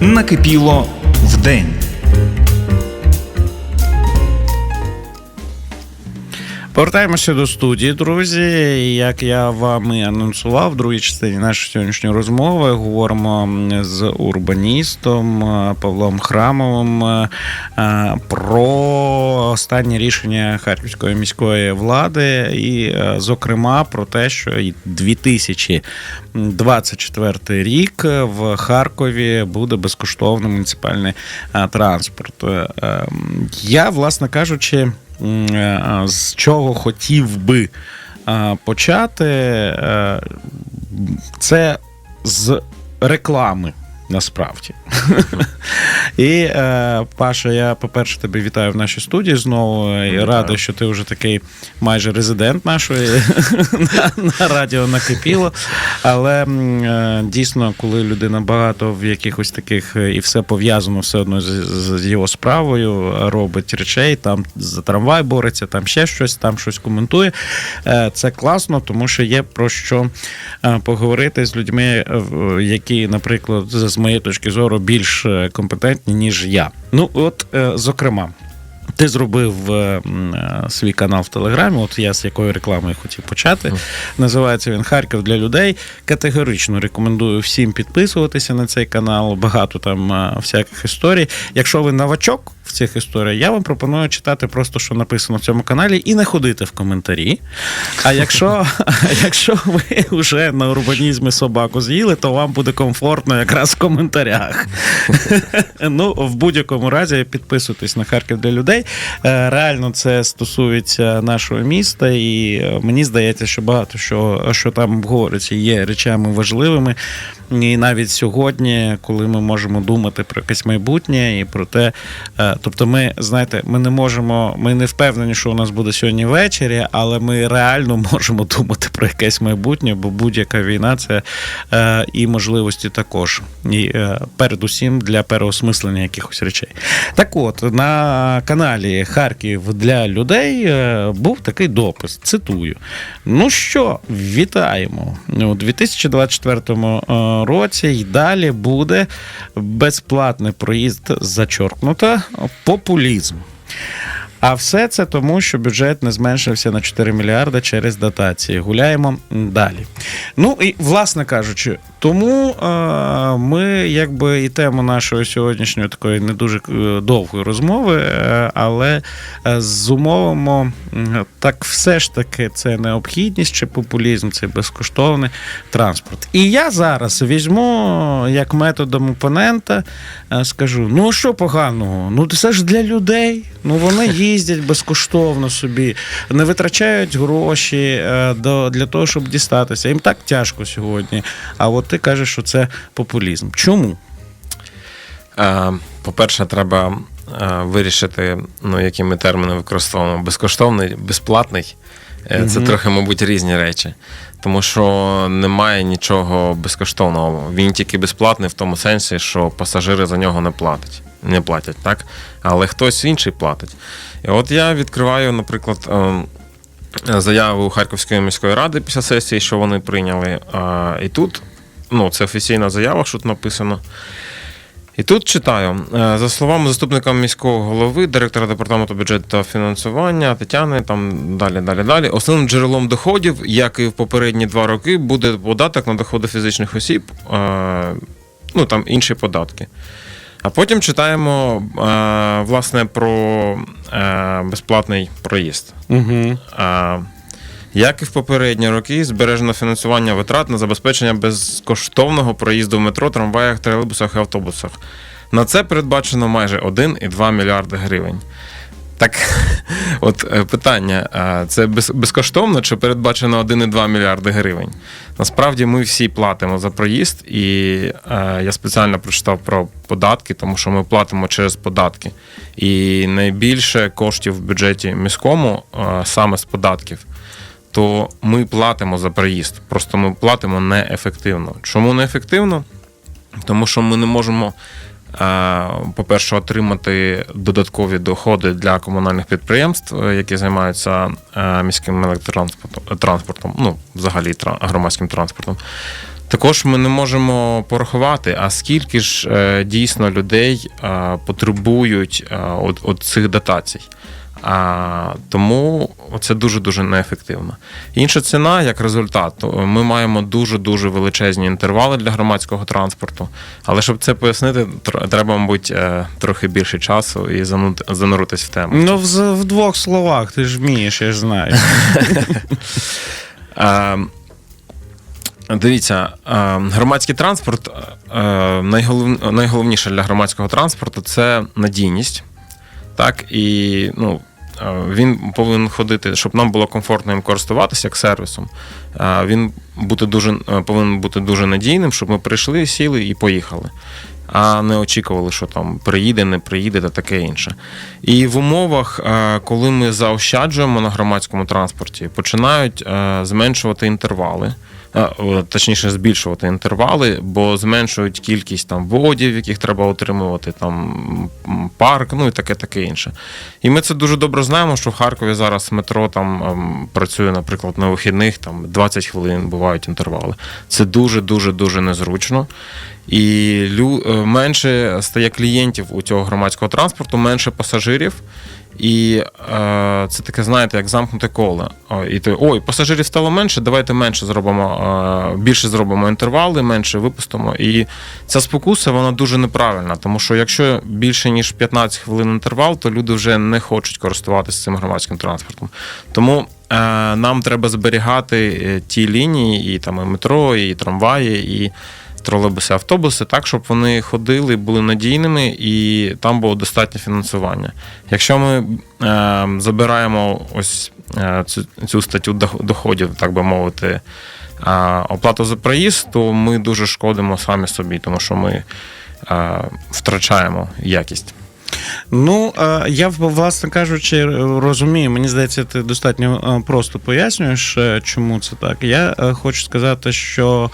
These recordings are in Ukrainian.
накипіло вдень. Повертаємося до студії, друзі. Як я вам і анонсував в другій частині нашої сьогоднішньої розмови, говоримо з урбаністом Павлом Храмовим е, про останні рішення Харківської міської влади, і, е, зокрема, про те, що 2024 рік в Харкові буде безкоштовний муніципальний е, транспорт. Е, е, Я, власне кажучи. Е, з чого хотів би почати, е, це з реклами. Насправді. І е, Паша, я, по-перше, тебе вітаю в нашій студії знову. І радий, що ти вже такий майже резидент нашої на, на радіо накипіло. Але е, дійсно, коли людина багато в якихось таких е, і все пов'язано все одно з, з його справою, робить речей, там за трамвай бореться, там ще щось, там щось коментує. Е, Це класно, тому що є про що поговорити з людьми, які, наприклад, з моєї точки зору, більш е, компетентні, ніж я. Ну, от, е, зокрема. Ти зробив е, свій канал в Телеграмі. От я з якою рекламою хотів почати. Називається він Харків для людей. Категорично рекомендую всім підписуватися на цей канал. Багато там всяких історій. Якщо ви новачок цих історіях, я вам пропоную читати просто, що написано в цьому каналі, і не ходити в коментарі. А якщо, якщо ви вже на урбанізмі собаку з'їли, то вам буде комфортно якраз в коментарях. Ну, в будь-якому разі підписуйтесь на Харків для людей. Е, Реально це стосується нашого міста, і е, мені здається, що багато що, що там обговорюється, є речами важливими. І навіть сьогодні, коли ми можемо думати про якесь майбутнє і про те, е, тобто, ми знаєте, ми не можемо, ми не впевнені, що у нас буде сьогодні ввечері, але ми реально можемо думати про якесь майбутнє, бо будь-яка війна це е, і можливості також. І е, передусім для переосмислення якихось речей. Так от, на каналі Харків для людей був такий допис. Цитую: Ну що, вітаємо у 2024 е, році і далі буде безплатний проїзд зачоркнуто популізм. А все це тому, що бюджет не зменшився на 4 мільярди через дотації. Гуляємо далі. Ну і власне кажучи, тому е, ми якби і тему нашої сьогоднішньої такої не дуже е, довгої розмови, е, але е, зумовимо так, все ж таки, це необхідність чи популізм, це безкоштовний транспорт. І я зараз візьму як методом опонента, скажу: ну що поганого? Ну це ж для людей. Ну вони їздять безкоштовно собі, не витрачають гроші е, для того, щоб дістатися. Їм так тяжко сьогодні. А от ти кажеш, що це популізм. Чому? Е, По-перше, треба е, вирішити, ну, які ми терміни використовуємо. Безкоштовний, безплатний. Це Мгм. трохи, мабуть, різні речі. Тому що немає нічого безкоштовного. Він тільки безплатний в тому сенсі, що пасажири за нього не платять. Не платять, так? Але хтось інший платить. І от я відкриваю, наприклад, ем, заяву Харківської міської ради після сесії, що вони прийняли. І тут, ну, це офіційна заява, що тут написано. І тут читаю, Е, за словами заступника міського голови, директора департаменту бюджету та фінансування Тетяни, там далі, далі, далі. Основним джерелом доходів, як і в попередні два роки, буде податок на доходи фізичних осіб, е, ну там інші податки. А потім читаємо е, власне про е, безплатний проїзд. Угу. Е, Як і в попередні роки, збережено фінансування витрат на забезпечення безкоштовного проїзду в метро, трамваях, тролейбусах і автобусах. На це передбачено майже 1,2 мільярди гривень. Так, от е, питання: це безкоштовно чи передбачено 1,2 мільярди гривень? Насправді ми всі платимо за проїзд, і е, я спеціально прочитав про податки, тому що ми платимо через податки. І найбільше коштів в бюджеті міському е, саме з податків. То ми платимо за проїзд, просто ми платимо неефективно. Чому неефективно? Тому що ми не можемо, по-перше, отримати додаткові доходи для комунальних підприємств, е, які займаються е, міським електротранспортом, ну, взагалі громадським транспортом. Також ми не можемо порахувати, а скільки ж е, дійсно людей е, потребують е, от, от цих дотацій. А, тому це дуже-дуже неефективно. Інша ціна, як результат, ми маємо дуже-дуже величезні інтервали для громадського транспорту. Але щоб це пояснити, треба, мабуть, е, трохи більше часу і зануритись в тему. Ну, в, в двох словах, ти ж вмієш, я ж знаю. Е, Дивіться, е, громадський транспорт е, найголовніше для громадського транспорту це надійність. Так, і ну, він повинен ходити, щоб нам було комфортно їм користуватися як сервісом. е, Він бути дуже, е, повинен бути дуже надійним, щоб ми прийшли, сіли і поїхали. А не очікували, що там приїде, не приїде та таке інше. І в умовах, е, коли ми заощаджуємо на громадському транспорті, починають е, зменшувати інтервали. е, Точніше, збільшувати інтервали, бо зменшують кількість там водів, яких треба отримувати, там парк, ну і таке таке інше. І ми це дуже добре знаємо, що в Харкові зараз метро там ем, працює, наприклад, на вихідних, там 20 хвилин бувають інтервали. Це дуже дуже дуже незручно. І е, менше стає клієнтів у цього громадського транспорту, менше пасажирів. І е, це таке, знаєте, як замкнуте коло. І ти, ой, пасажирів стало менше, давайте менше зробимо, е, більше зробимо інтервали, менше випустимо. І ця спокуса вона дуже неправильна, тому що якщо більше ніж 15 хвилин інтервал, то люди вже не хочуть користуватися цим громадським транспортом. Тому е, нам треба зберігати е, ті лінії, і там і метро, і трамваї, і тролейбуси, автобуси, так, щоб вони ходили, були надійними і там було достатнє фінансування. Якщо ми е, забираємо ось е, цю, цю статтю доходів, так би мовити, е, оплату за проїзд, то ми дуже шкодимо самі собі, тому що ми е, втрачаємо якість. Ну, е, я власне кажучи, розумію. Мені здається, ти достатньо е, просто пояснюєш, е, чому це так. Я е, хочу сказати, що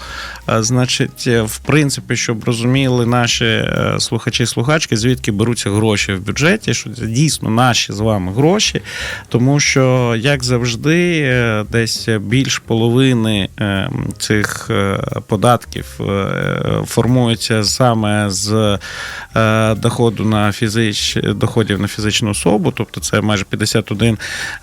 е, значить, е, в принципі, щоб розуміли наші е, слухачі і слухачки, звідки беруться гроші в бюджеті, що це дійсно наші з вами гроші, тому що, як завжди, е, десь більш половини е, цих е, податків е, формується саме з е, доходу на фізич... доходів на фізичну особу, тобто це майже 51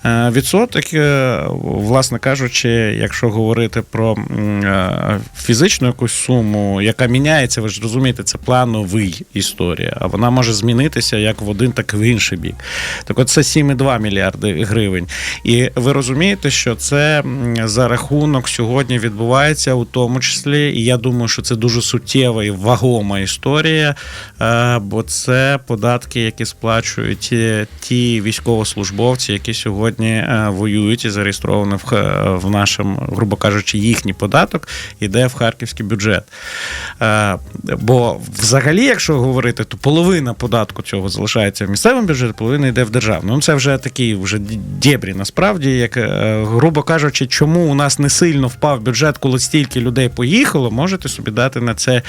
е, відсоток. Е, Власне кажучи, якщо говорити про е, фізичну якусь суму, яка міняється, ви ж розумієте, це плановий історія, а вона може змінитися як в один, так і в інший бік. Так от це 7,2 мільярди гривень. І ви розумієте, що це за рахунок сьогодні відбувається у тому числі, і я думаю, що це дуже суттєва і вагома історія, бо це податки, які сплачують ті, ті військовослужбовці, які сьогодні е, воюють і зареєстровані в, в нашому, грубо кажучи, їхній податок іде в харківський бюджет. Е, Бо взагалі, якщо говорити, то половина податку цього залишається в місцевому бюджеті, половина йде в державний. Ну це вже такі вже дєбрі, насправді, як е, грубо кажучи, чому у нас не сильно впав бюджет, коли стільки людей поїхало, можете собі дати на це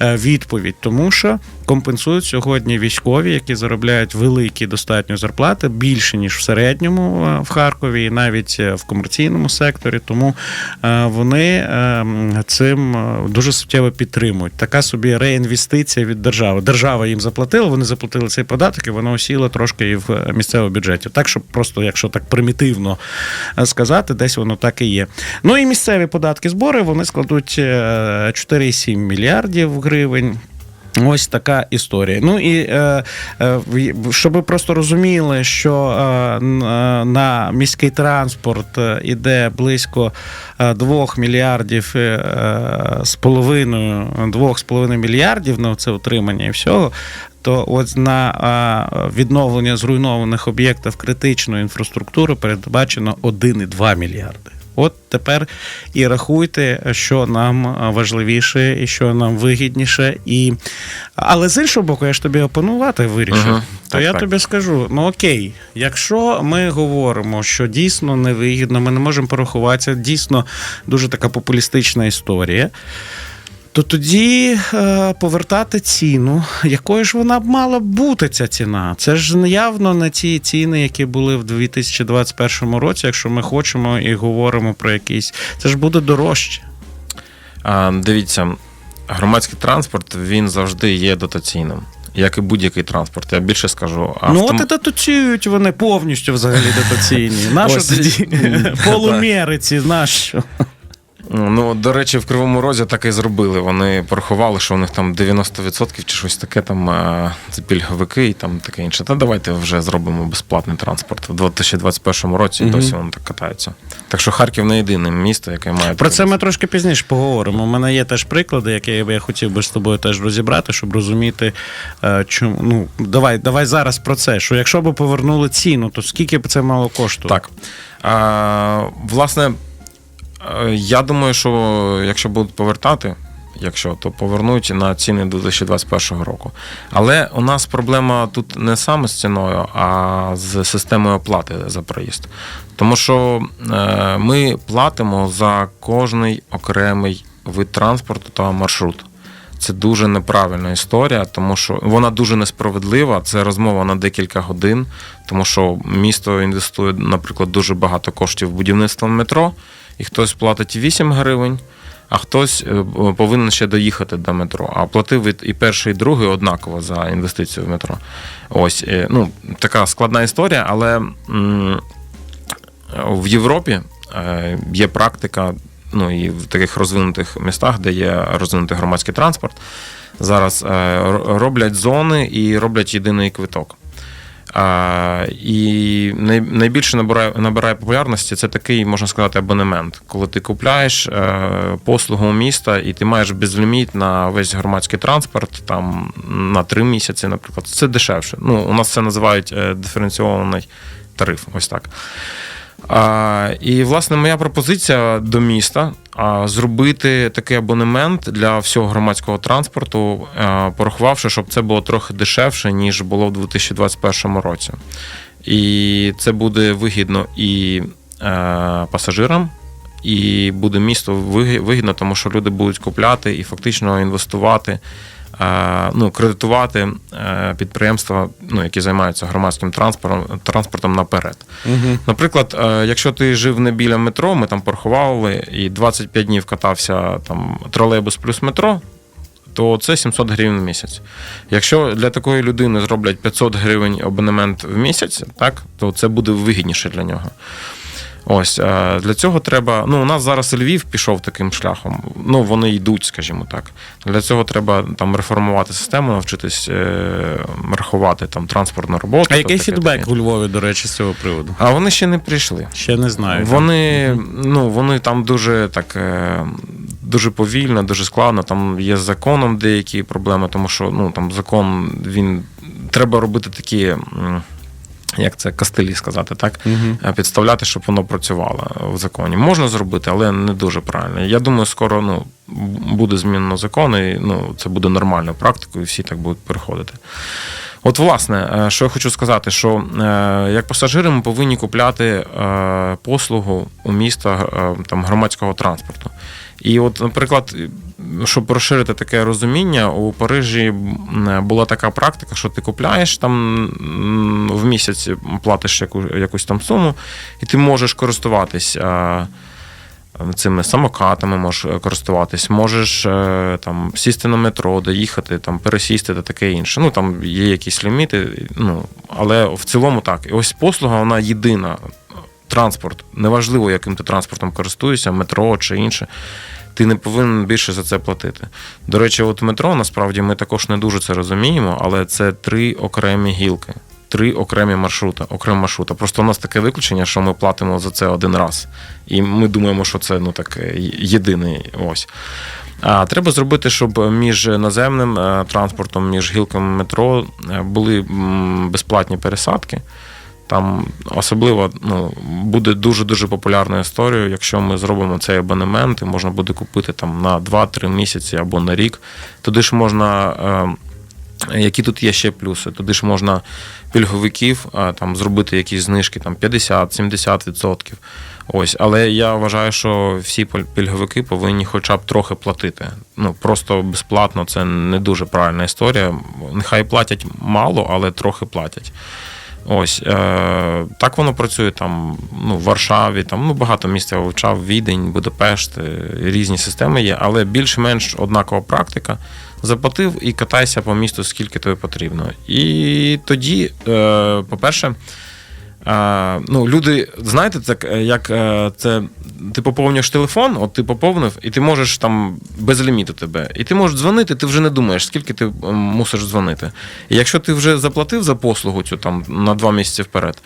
е, відповідь, тому що компенсують сьогодні військові, які заробляють великі достатньо зарплати, більше ніж в середньому е, в Харкові, і навіть е, в комерційному секторі. Тому е, вони е, цим дуже суттєво підтримують. Така собі реінвестиція від держави. Держава їм заплатила, вони заплатили цей податок, і воно осіло трошки і в місцевому бюджеті. Так, щоб просто, якщо так примітивно сказати, десь воно так і є. Ну і місцеві податки збори вони складуть е, 4,7 мільярдів гривень. Ось така історія. Ну і е, е, щоб ви просто розуміли, що е, е, на міський транспорт е, іде близько е, 2 мільярдів е, е, з половиною, 2,5 мільярдів на це утримання і всього. То от на е, відновлення зруйнованих об'єктів критичної інфраструктури передбачено 1,2 мільярди. От тепер і рахуйте, що нам важливіше і що нам вигідніше. І... Але з іншого боку, я ж тобі опанувати вирішив. Угу. То так, я так. тобі скажу: ну окей, якщо ми говоримо, що дійсно невигідно, ми не можемо порахуватися, дійсно дуже така популістична історія. То тоді е, повертати ціну, якою ж вона б мала бути ця ціна. Це ж явно не ті ціни, які були в 2021 році, якщо ми хочемо і говоримо про якісь. Це ж буде дорожче. А, дивіться, громадський транспорт він завжди є дотаційним. Як і будь-який транспорт. Я більше скажу. Ну, от і дотацюють вони повністю взагалі дотаційні. Нащо Ось. тоді полумери ці, нащо? Ну, до речі, в Кривому Розі так і зробили. Вони порахували, що у них там 90% чи щось таке, там е, це пільговики і там таке інше. Та давайте вже зробимо безплатний транспорт. В 2021 році і досі вони так катаються. Так що Харків не єдине місто, яке має Про це ми трошки пізніше поговоримо. У мене є теж приклади, які я хотів би з тобою теж розібрати, щоб розуміти, е, чому. Ну, давай, давай зараз про це. Що якщо б повернули ціну, то скільки б це мало коштувати? Так. А, власне, я думаю, що якщо будуть повертати, якщо, то повернуть на ціни 2021 року. Але у нас проблема тут не саме з ціною, а з системою оплати за проїзд. Тому що е, ми платимо за кожний окремий вид транспорту та маршрут. Це дуже неправильна історія, тому що вона дуже несправедлива. Це розмова на декілька годин, тому що місто інвестує, наприклад, дуже багато коштів в будівництво метро, і хтось платить 8 гривень, а хтось е, повинен ще доїхати до метро. А платив і- перший, і другий однаково за інвестицію в метро. Ось е, ну така складна історія, але в Європі е, є практика, ну і в таких розвинутих містах, де є розвинутий громадський транспорт, зараз е, роблять зони і роблять єдиний квиток. А, і найбільше набирає, набирає популярності це такий, можна сказати, абонемент, коли ти купляєш е, послугу міста і ти маєш безліміт на весь громадський транспорт, там на три місяці, наприклад. Це дешевше. Ну, у нас це називають е, диференційований тариф. Ось так. І, власне, моя пропозиція до міста зробити такий абонемент для всього громадського транспорту, порахувавши, щоб це було трохи дешевше, ніж було в 2021 році. І це буде вигідно і е, пасажирам, і буде місто вигідно, тому що люди будуть купляти і фактично інвестувати. Е, Ну, кредитувати е, підприємства, ну, які займаються громадським транспортом, транспортом наперед. Угу. Наприклад, е, якщо ти жив не біля метро, ми там порахували і 25 днів катався там тролейбус плюс метро, то це 700 гривень в місяць. Якщо для такої людини зроблять 500 гривень абонемент в місяць, так, то це буде вигідніше для нього. Ось е, для цього треба. Ну, у нас зараз Львів пішов таким шляхом. Ну, вони йдуть, скажімо так. Для цього треба там реформувати систему, навчитись е, рахувати там транспортну роботу. А який таке, фідбек таке. у Львові, до речі, з цього приводу? А вони ще не прийшли. Ще не знаю. Вони, ну, вони там дуже так. е, Дуже повільно, дуже складно. Там є з законом деякі проблеми, тому що ну там закон він треба робити такі, як це кастелі сказати, так. Е, підставляти, щоб воно працювало в законі. Можна зробити, але не дуже правильно. Я думаю, скоро ну буде змінено закон, і ну це буде нормальною практикою, і всі так будуть переходити. От, власне, е, що я хочу сказати, що е, як пасажири ми повинні купляти послугу у міста там, громадського транспорту. І от, наприклад, щоб розширити таке розуміння, у Парижі була така практика, що ти купляєш там в місяць платиш яку, якусь там суму, і ти можеш користуватись. е, Цими самокатами можеш користуватись, можеш е, там сісти на метро, доїхати, там пересісти та таке інше. Ну там є якісь ліміти, ну але в цілому так. І ось послуга, вона єдина. Транспорт, неважливо, яким ти транспортом користуєшся, метро чи інше. Ти не повинен більше за це платити. До речі, от метро насправді ми також не дуже це розуміємо, але це три окремі гілки, три окремі маршрути, окремі маршрути. Просто у нас таке виключення, що ми платимо за це один раз. І ми думаємо, що це ну так єдиний ось. А треба зробити, щоб між наземним е, транспортом, між гілками метро е, були безплатні пересадки. Там особливо ну, буде дуже-дуже популярною історією, якщо ми зробимо цей абонемент, і можна буде купити там на 2-3 місяці або на рік. Туди ж можна. Е, які тут є ще плюси? Туди ж можна пільговиків е, там зробити якісь знижки там 50-70%. Ось, але я вважаю, що всі пільговики повинні хоча б трохи платити. Ну просто безплатно це не дуже правильна історія. Нехай платять мало, але трохи платять. Ось е, так воно працює там ну, в Варшаві, там ну, багато міст я вивчав, Відень, Будапешт, е, різні системи є, але більш-менш однакова практика. Заплатив і катайся по місту, скільки тобі потрібно. І тоді, е, по-перше, е, ну, люди, знаєте, це е, як е, це ти поповнюєш телефон, от ти поповнив, і ти можеш там без ліміту тебе. І ти можеш дзвонити, ти вже не думаєш, скільки ти мусиш дзвонити. І якщо ти вже заплатив за послугу цю там на два місяці вперед,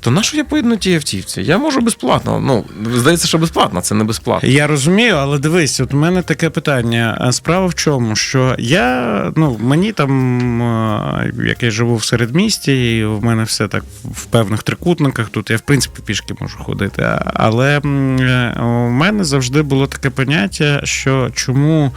то на що я поїду на тій автівці? Я можу безплатно. Ну, здається, що безплатно, це не безплатно. Я розумію, але дивись, от у мене таке питання. Справа в чому? Що я, ну, мені там, е, як я живу в середмісті, і в мене все так в певних трикутниках. Тут я, в принципі, пішки можу ходити. Але е, у мене завжди було таке поняття, що чому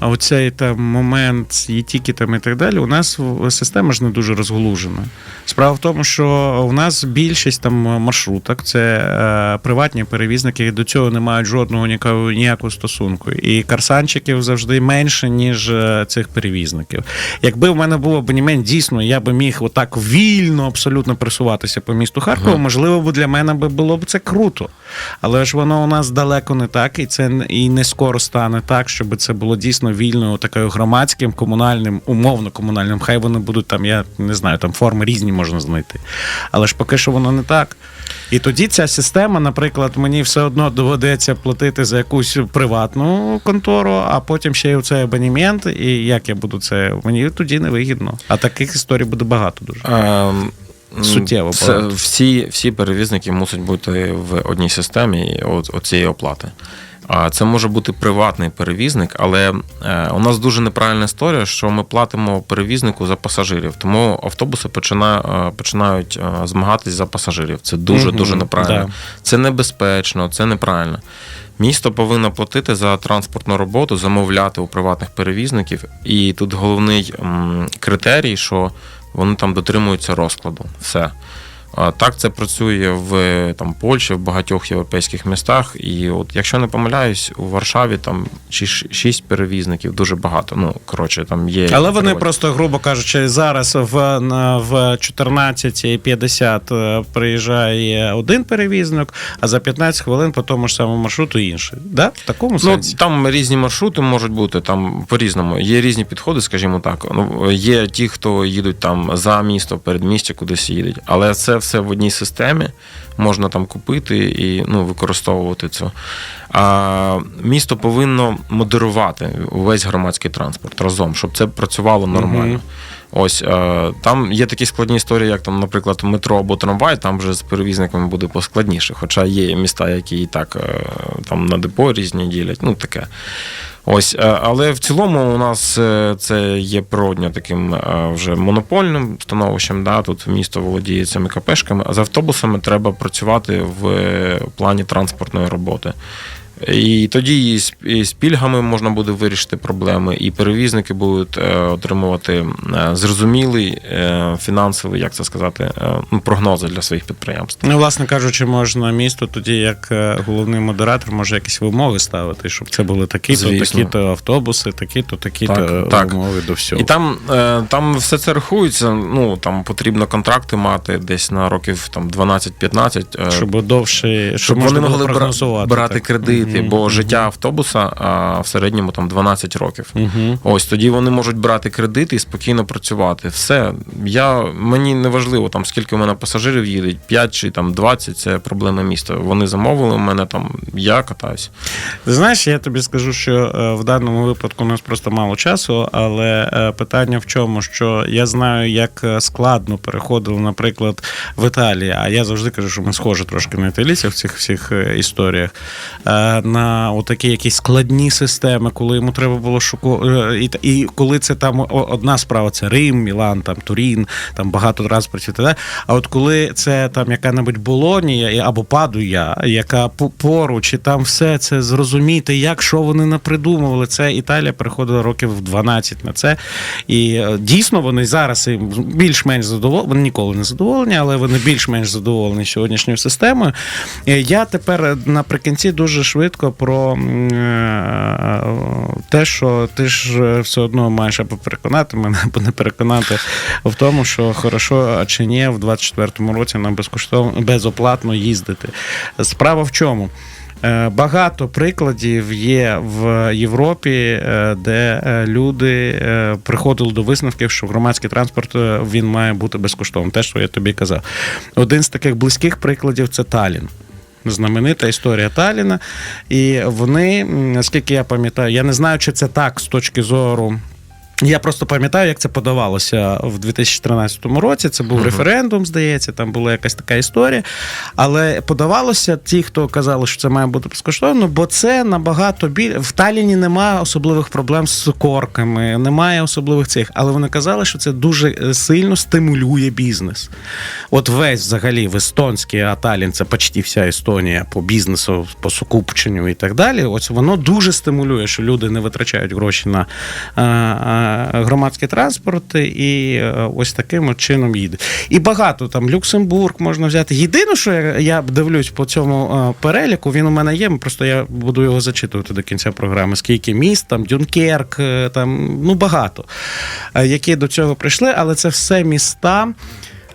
оцей там момент з є-тікетами і так далі, у нас система ж не дуже розголужена. Справа в тому, що у нас більшість там маршруток це е, приватні перевізники, до цього не мають жодного ніякого, ніякого стосунку. І карсанчиків завжди менше, ніж е, цих перевізників. Якби в мене був абонімент, дійсно, я би міг отак вільно абсолютно пересуватися по місту Харкова, Ага. можливо, б для мене би було б це круто. Але ж воно у нас далеко не так, і це і не скоро стане так, щоб це було дійсно вільно, такою громадським, комунальним, умовно комунальним. Хай вони будуть там, я не знаю, там форми різні можна знайти. Але ж поки що воно не так. І тоді ця система, наприклад, мені все одно доведеться платити за якусь приватну контору, а потім ще й оцей абонімент. І як я буду це? Мені тоді не вигідно. А таких історій буде багато дуже. Ем, Суттєво Це, всі, всі перевізники мусять бути в одній системі оцієї оплати. А це може бути приватний перевізник, але е, у нас дуже неправильна історія, що ми платимо перевізнику за пасажирів. Тому автобуси е, починають е, змагатись за пасажирів. Це дуже дуже неправильно. да. Це небезпечно, це неправильно. Місто повинно платити за транспортну роботу, замовляти у приватних перевізників. І тут головний критерій, що вони там дотримуються розкладу. Все. Так це працює в там, Польщі, в багатьох європейських містах. І от, якщо не помиляюсь, у Варшаві там шість перевізників, дуже багато. Ну, коротше, там є. Але вони просто, грубо кажучи, зараз в, в 14.50 е, приїжджає один перевізник, а за 15 хвилин по тому ж самому маршруту інший. Да? В такому Ну, сенсі. там різні маршрути можуть бути там по-різному. Є різні підходи, скажімо так. Ну, є ті, хто їдуть там за місто, передмістя, кудись їдуть. Але це все в одній системі. Можна там купити і ну, використовувати це. А місто повинно модерувати увесь громадський транспорт разом, щоб це працювало нормально. Мгм. Ось е, там є такі складні історії, як там, наприклад, метро або трамвай, там вже з перевізниками буде поскладніше. Хоча є міста, які і так е, там на депо різні ділять, ну таке. Ось, е, але в цілому у нас е, це є природньо таким е, вже монопольним становищем. Да? Тут місто володіє цими капешками, а з автобусами треба працювати в плані транспортної роботи. І тоді і з, і з пільгами можна буде вирішити проблеми, і перевізники будуть е, отримувати е, зрозумілий е, фінансовий, як це сказати, е, ну, прогнози для своїх підприємств. Ну, власне кажучи, можна місто тоді, як головний модератор, може якісь вимоги ставити, щоб це були такі-то, такі-то автобуси, такі-то, такі-то Так, так. до всього. І там, е, там все це рахується. Ну там потрібно контракти мати десь на років там 12-15. е, щоб довше, щоб, щоб вони могли бра- брати так. Мгм, бо життя автобуса а, в середньому там 12 років. Ось тоді вони можуть брати кредити і спокійно працювати. Все. Я, мені не важливо, там, скільки у мене пасажирів їдуть, 5 чи там 20 це проблема міста. Вони замовили у мене там, я катаюсь. Ти знаєш, я тобі скажу, що е, в даному випадку у нас просто мало часу, але е, питання в чому, що я знаю, як е, складно переходили, наприклад, в Італії, а я завжди кажу, що ми схожі трошки на італійців в цих всіх історіях. Е, На отакі якісь складні системи, коли йому треба було шукати. І, і коли це там одна справа, це Рим, Мілан, там Турін, там багато транспортів. та. А от коли це там яка-небудь Болонія або Падуя, яка поруч, і там все це зрозуміти, як що вони напридумували. Це Італія переходила років в 12 на це. І е, дійсно вони зараз більш-менш задоволені, вони ніколи не задоволені, але вони більш-менш задоволені сьогоднішньою системою. Е, Я тепер е, наприкінці дуже швидко. Швидко про е, те, що ти ж е, все одно маєш або переконати мене, або не переконати в тому, що хорошо чи ні, в 24-му році нам безкоштовно безоплатно їздити. Справа в чому? Е, Багато прикладів є в Європі, е, де е, люди е, приходили до висновків, що громадський транспорт е, він має бути безкоштовним. Те, що я тобі казав. Один з таких близьких прикладів це Талін. Знаменита історія Таліна. І вони, наскільки я пам'ятаю, я не знаю, чи це так з точки зору. Я просто пам'ятаю, як це подавалося в 2013 році. Це був Мгм. референдум, здається, там була якась така історія. Але подавалося ті, хто казали, що це має бути безкоштовно, бо це набагато більше. В Таліні немає особливих проблем з корками, немає особливих цих. Але вони казали, що це дуже е, сильно стимулює бізнес. От весь взагалі в естонській, а Талін це почти вся Естонія по бізнесу, по сукупченню і так далі. Ось воно дуже стимулює, що люди не витрачають гроші на а, а, громадський транспорт і е, ось таким чином їде. І багато там Люксембург можна взяти. Єдине, що я, дивлюсь по цьому е, переліку, він у мене є. Просто я буду його зачитувати до кінця програми. Скільки міст, там Дюнкерк, е, там ну багато, які до цього прийшли, але це все міста.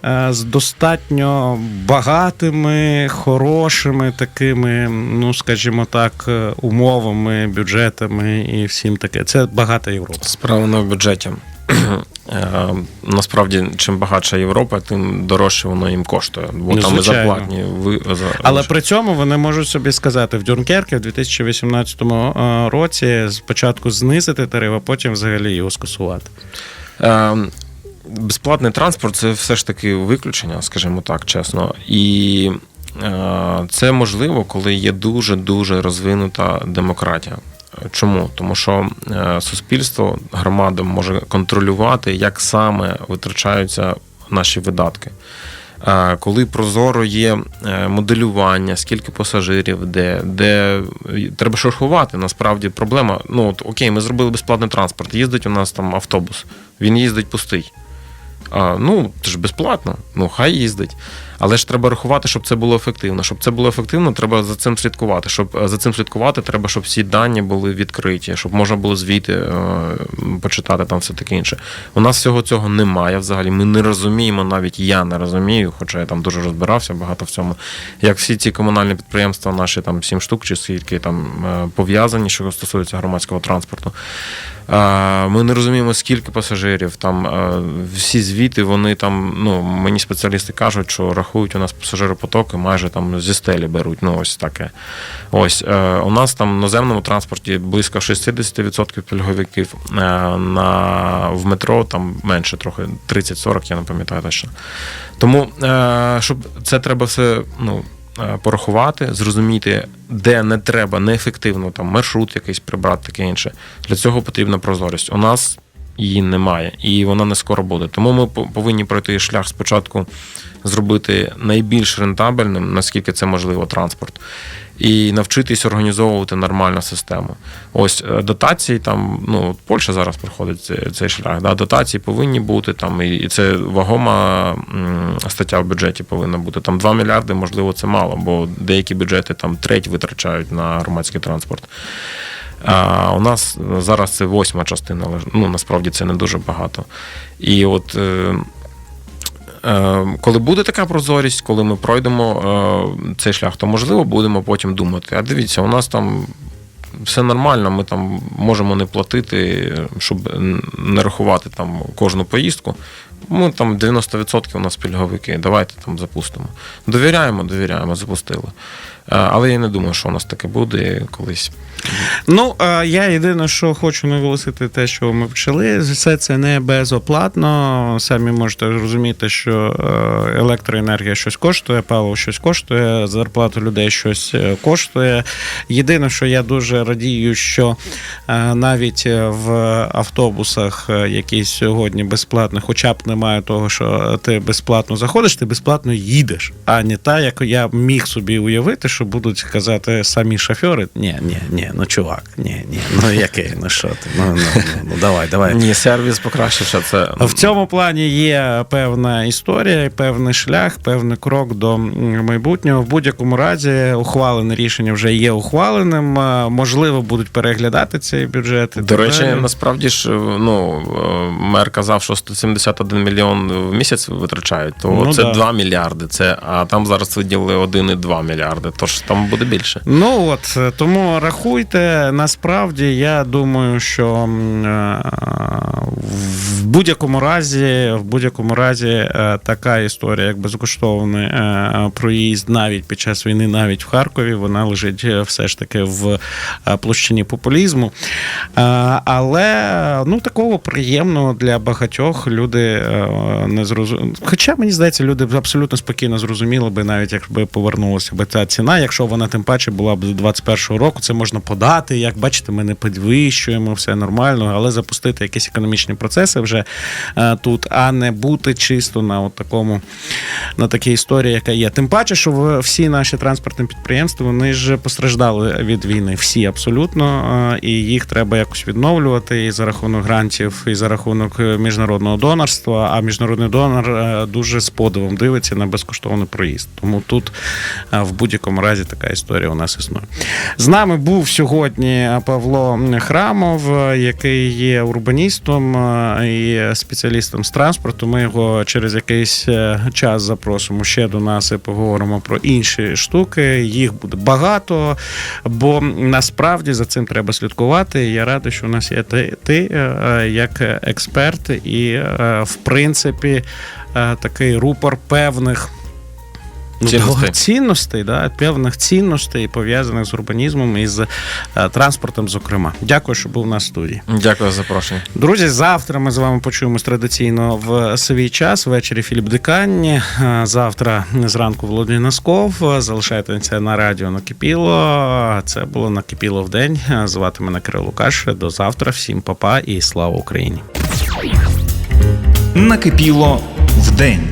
Е, З достатньо багатими, хорошими такими, ну скажімо так, е, умовами, бюджетами і всім таке. Це багата Європа. Справа не в бюджеті. Е, Насправді, чим багатша Європа, тим дорожче воно їм коштує. Бо Ну, там зарплатні ви Але при цьому вони можуть собі сказати в Дюнкерке в 2018 е, році спочатку знизити тариф, а потім взагалі його скасувати. Безплатний транспорт це все ж таки виключення, скажімо так, чесно. І е, це можливо, коли є дуже дуже розвинута демократія. Чому? Тому що е, суспільство, громада може контролювати, як саме витрачаються наші видатки. Е, Коли прозоро є моделювання, скільки пасажирів, де, де треба шурхувати, насправді проблема. Ну, от, окей, ми зробили безплатний транспорт. Їздить у нас там автобус, він їздить пустий. Ну, це ж безплатно, ну хай їздить. Але ж треба рахувати, щоб це було ефективно. Щоб це було ефективно, треба за цим слідкувати. Щоб е, за цим слідкувати, треба, щоб всі дані були відкриті, щоб можна було звіти е, почитати там все таке інше. У нас всього цього немає взагалі. Ми не розуміємо, навіть я не розумію, хоча я там дуже розбирався багато в цьому. Як всі ці комунальні підприємства, наші там сім штук, чи скільки там е, пов'язані, що стосується громадського транспорту. Ми не розуміємо, скільки пасажирів. Там всі звіти, вони там, ну мені спеціалісти кажуть, що рахують у нас пасажиропотоки, майже там зі стелі беруть. Ну ось таке. Ось е, у нас там в наземному транспорті близько 60% пільговиків. е, На в метро там менше трохи 30-40, я не пам'ятаю точно. Тому е, щоб це треба все ну, порахувати, зрозуміти, де не треба неефективно там маршрут якийсь прибрати, таке інше. Для цього потрібна прозорість. У нас її немає, і вона не скоро буде. Тому ми повинні пройти шлях спочатку зробити найбільш рентабельним, наскільки це можливо, транспорт. І навчитись організовувати нормальну систему. Ось е, дотації там, ну Польща зараз проходить цей, шлях. Да, дотації повинні бути там, і, це вагома стаття в бюджеті повинна бути. Там 2 мільярди, можливо, це мало, бо деякі бюджети там треть витрачають на громадський транспорт. А у нас зараз це восьма частина, ну насправді це не дуже багато. І от. Е, Е, Коли буде така прозорість, коли ми пройдемо е, цей шлях, то можливо будемо потім думати. А дивіться, у нас там все нормально, ми там можемо не платити, щоб не рахувати там кожну поїздку. Ми там 90% у нас пільговики. Давайте там запустимо. Довіряємо, довіряємо, запустили. Е, Але я не думаю, що у нас таке буде колись. Ну, я єдине, що хочу наголосити, те, що ми почали, все це не безоплатно. Самі можете розуміти, що е, електроенергія щось коштує, паливо щось коштує, зарплата людей щось е, коштує. Єдине, що я дуже радію, що е, навіть в автобусах, які сьогодні безплатно, хоча б немає того, що ти безплатно заходиш, ти безплатно їдеш, а не та, як я міг собі уявити, що будуть казати самі шофери. Ні, ні, ні, ну чувак, ні, ні, ну який, ну що ти? Ну, ну, ну, давай, давай. Ні, сервіс покращився. Це В цьому плані є певна історія, певний шлях, певний крок до майбутнього. В будь-якому разі ухвалене рішення вже є ухваленим. Можливо, будуть переглядати цей бюджет. До речі, далі. насправді ж ну е, мер казав, що 171 мільйон в місяць витрачають, то Ну, це да. 2 мільярди. Це а там зараз виділили 1,2 мільярди. Тож там буде більше. Ну от е, тому рахуйте. Насправді я думаю, що е, в будь-якому разі, в будь-якому разі, е, така історія, як безкоштовний е, проїзд, навіть під час війни, навіть в Харкові, вона лежить все ж таки в площині популізму. Але ну такого приємного для багатьох люди не зрозуміли. Хоча мені здається, люди абсолютно спокійно зрозуміли би, навіть якби повернулася би ця ціна, якщо вона тим паче була б до 21-го року, це можна подати. Як бачите, ми не підвищуємо, все нормально, але запустити якісь економічні процеси вже е, тут, а не бути чисто на от такому на такій історії, яка є. Тим паче, що всі наші транспортні підприємства вони ж постраждали від війни. Всі абсолютно, е, і їх треба якось відновлювати і за рахунок грантів, і за рахунок е, міжнародного донорства. А міжнародний донор дуже з подивом дивиться на безкоштовний проїзд. Тому тут в будь-якому разі така історія у нас існує. З нами був сьогодні Павло Храмов, який є урбаністом е, і спеціалістом з транспорту. Ми його через якийсь е, час запросимо ще до нас і поговоримо про інші штуки. Їх буде багато, бо насправді за цим треба слідкувати. Я радий, що у нас є ти, ти е, як експерт, і в принципі такий рупор певних. Ну, Цінностей. цінностей, да, певних цінностей, пов'язаних з урбанізмом і з е, транспортом, зокрема. Дякую, що був у нас в студії. Дякую за запрошення. Друзі, завтра ми з вами почуємось традиційно в свій час. Ввечері Філіп Диканні. Е, Завтра зранку Володимир Носков. Залишайтеся на радіо Накипіло. Це було Накипіло в день. Звати мене Кирило Лукаш. До завтра. Всім папа і слава Україні. Накипіло в день.